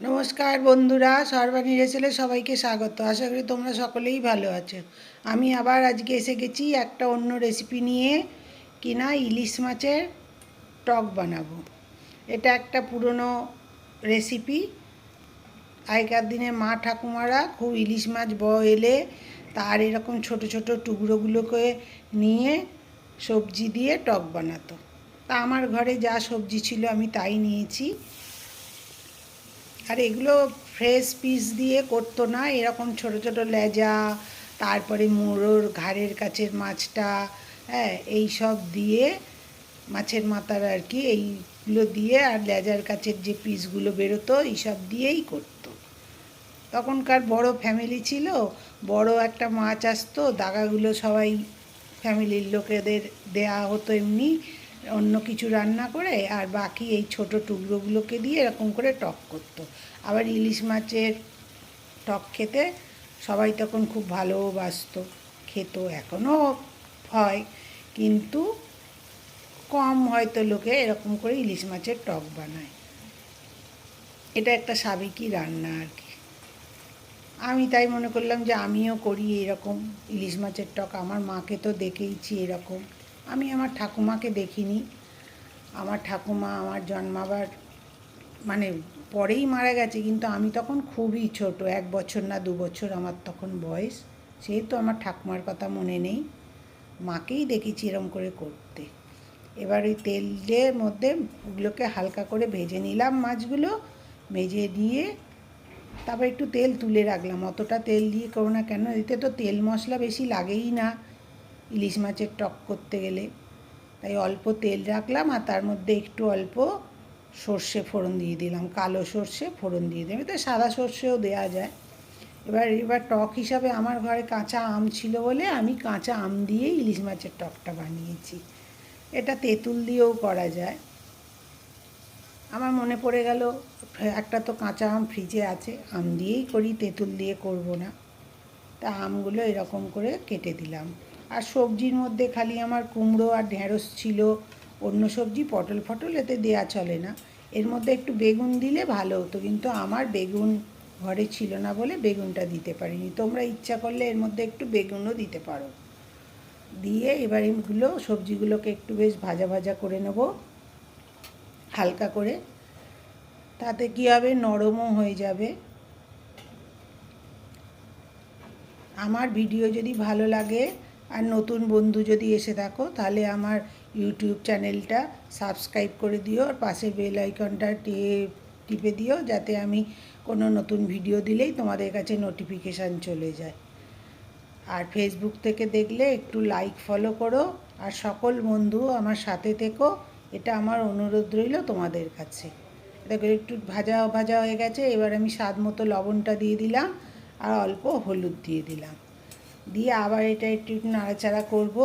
নমস্কার বন্ধুরা, সর্বাণী রেসেলে সবাইকে স্বাগত। আশা করি তোমরা সকলেই ভালো আছো। আমি আবার আজকে এসে গেছি একটা অন্য রেসিপি নিয়ে। কিনা ইলিশ মাছের টক বানাবো। এটা একটা পুরনো রেসিপি আগেকার দিনে মা ঠাকুমারা খুব ইলিশ মাছ ব এলে তার এরকম ছোট ছোট টুকরোগুলোকে নিয়ে সবজি দিয়ে টক বানাতো। তা আমার ঘরে যা সবজি ছিল আমি তাই নিয়েছি। আর এগুলো ফ্রেশ পিস দিয়ে করতো না, এরকম ছোট ছোট লেজা, তারপরে মোড়োর ঘাড়ের কাছের মাছটা হ্যাঁ এই সব দিয়ে মাছের মাথার আর কি, এইগুলো দিয়ে আর লেজার কাছের যে পিসগুলো বেরোতো এইসব দিয়েই করতো। তখনকার বড় ফ্যামিলি ছিল, বড় একটা মাছ আসতো, দাগাগুলো সবাই ফ্যামিলির লোকেদের দেয়া হতো এমনি অন্য কিছু রান্না করে আর বাকি এই ছোট টুকরোগুলোকে দিয়ে এরকম করে টক করতো। আবার ইলিশ মাছের টক খেতে সবাই তখন খুব ভালোবাসতো, খেত এখনও হয়। কিন্তু কম হয়তো লোকে এরকম করে ইলিশ মাছের টক বানায়। এটা একটা সাবেকি রান্না আর কি। আমি তাই মনে করলাম যে আমিও করি এরকম ইলিশ মাছের টক। আমার মাকে তো দেখেইছি এরকম। আমি আমার ঠাকুমাকে দেখিনি। আমার ঠাকুমা, আমার জন্মাবার মানে পরেই মারা গেছে, কিন্তু আমি তখন খুবই ছোট, এক বছর না দু বছর আমার তখন বয়স। সেহেতু আমার ঠাকুমার কথা মনে নেই। মাকেই দেখেছি এরম করে করতে। এবার ওই তেলের মধ্যে ওগুলোকে হালকা করে ভেজে নিলাম মাছগুলো, ভেজে দিয়ে তারপর একটু তেল তুলে রাখলাম। অতটা তেল দিয়ে করো না কেন, এতে তো তেল মশলা বেশি লাগেই না। ইলিশ মাছের টক করতে গেলে। তাই অল্প তেল রাখলাম আর তার মধ্যে একটু অল্প সর্ষে ফোড়ন দিয়ে দিলাম, কালো সর্ষে ফোড়ন দিয়ে দিলাম। এতে সাদা সর্ষেও দেওয়া যায়। এবার এবার টক হিসাবে আমার ঘরে কাঁচা আম ছিল বলে আমি কাঁচা আম দিয়েই ইলিশ মাছের টকটা বানিয়েছি। এটা তেঁতুল দিয়েও করা যায়। আমার মনে পড়ে গেল, একটা তো কাঁচা আম ফ্রিজে আছে, আম দিয়েই করি, তেঁতুল দিয়ে করব না। তা আমগুলো এরকম করে কেটে দিলাম। আর সবজির মধ্যে খালি আমার কুমড়ো আর ঢেঁড়স ছিল। অন্য সবজি পটল ফটল এতে দেয়া চলে না। এর মধ্যে একটু বেগুন দিলে ভালো হতো, কিন্তু আমার বেগুন ঘরে ছিল না বলে বেগুনটা দিতে পারিনি। তোমরা ইচ্ছা করলে এর মধ্যে একটু বেগুনও দিতে পারো। দিয়ে এবার এগুলো, সবজিগুলোকে একটু বেশ ভাজা ভাজা করে নেব, হালকা করে। তাতে কী হবে? নরমও হয়ে যাবে। আমার ভিডিও যদি ভালো লাগে আর নতুন বন্ধু যদি এসে থাকো তাহলে আমার ইউটিউব চ্যানেলটা সাবস্ক্রাইব করে দিও আর পাশের বেল আইকনটা টিপে দিও যাতে আমি কোনো নতুন ভিডিও দিলেই তোমাদের কাছে নোটিফিকেশান চলে যায়। আর ফেসবুক থেকে দেখলে একটু লাইক ফলো করো আর সকল বন্ধু আমার সাথে থেকো, এটা আমার অনুরোধ রইল তোমাদের কাছে। দেখো একটু ভাজা ভাজা হয়ে গেছে, এবার আমি স্বাদ মতো লবণটা দিয়ে দিলাম আর অল্প হলুদ দিয়ে দিলাম। দিয়ে আবার এটা একটু একটু নাড়াচাড়া করব।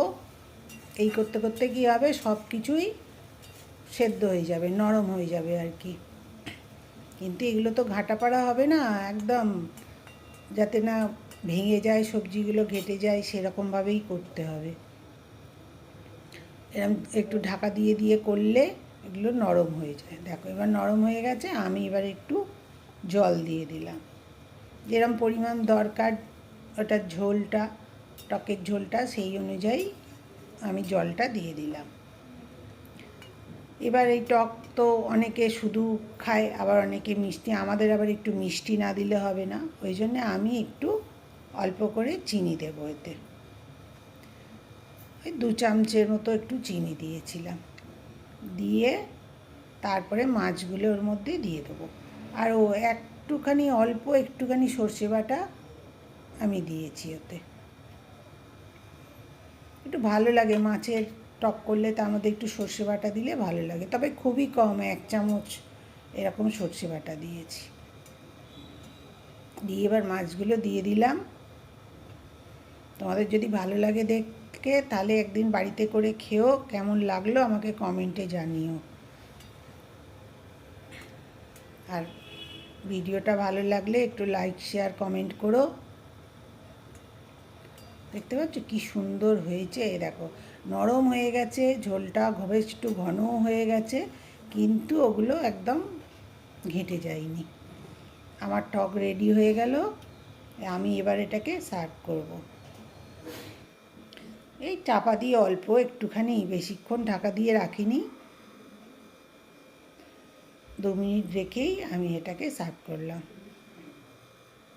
এই করতে করতে কী হবে? সব কিছুই সেদ্ধ হয়ে যাবে, নরম হয়ে যাবে আর কি। কিন্তু এগুলো তো ঘাটাপাড়া হবে না, একদম যাতে না ভেঙে যায়, সবজিগুলো ঘেটে যায় সেরকমভাবেই করতে হবে। এরকম একটু ঢাকা দিয়ে দিয়ে করলে এগুলো নরম হয়ে যায়। দেখো, এবার নরম হয়ে গেছে, আমি এবার একটু জল দিয়ে দিলাম। যেরম পরিমাণ দরকার ওটার ঝোলটা, টকের ঝোলটা সেই অনুযায়ী আমি জলটা দিয়ে দিলাম। এবার এই টক তো অনেকে শুধু খায়, আবার অনেকে মিষ্টি, আমাদের আবার একটু মিষ্টি না দিলে হবে না। ওই জন্য আমি একটু অল্প করে চিনি দেবো এতে। ওই দু চামচের মতো একটু চিনি দিয়েছিলাম। দিয়ে তারপরে মাছগুলো ওর মধ্যে দিয়ে দেবো। আর ও একটুখানি অল্প একটুখানি সর্ষে বাটা আমি দিয়েছি ওতে। একটু ভালো লাগে মাছের টক করলে, তার মধ্যে একটু সর্ষে বাটা দিলে ভালো লাগে। তবে খুবই কম, এক চামচ এরকম সর্ষে বাটা দিয়েছি। দিয়ে এবার মাছগুলো দিয়ে দিলাম। তোমাদের যদি ভালো লাগে দেখে, তাহলে একদিন বাড়িতে করে খেও কেমন লাগল আমাকে কমেন্টে জানিও। আর ভিডিওটা ভালো লাগলে একটু লাইক, শেয়ার, কমেন্ট করো। দেখতে পাচ্ছ? কি সুন্দর হয়েছে। এই দেখো, নরম হয়ে গেছে, ঝোলটা বেশ একটু ঘনও হয়ে গেছে, কিন্তু ওগুলো একদম ঘেঁটে যায়নি। আমার টক রেডি হয়ে গেল, আমি এবার এটাকে সার্ভ করব। এই চাপা দিয়ে অল্প একটুখানি, বেশিক্ষণ ঢাকা দিয়ে রাখিনি। দু মিনিট রেখেই আমি এটাকে সার্ভ করলাম।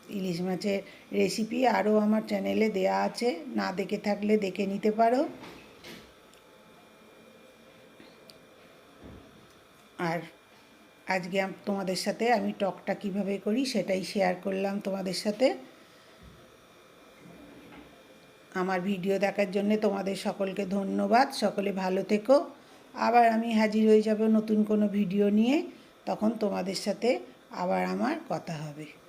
ইলিশ মাছের রেসিপি আরও আমার চ্যানেলে দেয়া আছে। না দেখে থাকলে দেখে নিতে পারো। আর আজকে তোমাদের সাথে আমি টকটা কীভাবে করি সেটাই শেয়ার করলাম তোমাদের সাথে। আমার ভিডিও দেখার জন্য তোমাদের সকলকে ধন্যবাদ। সকলে ভালো থেকো। আবার আমি হাজির হয়ে যাব নতুন কোনো ভিডিও নিয়ে। তখন তোমাদের সাথে আবার আমার কথা হবে।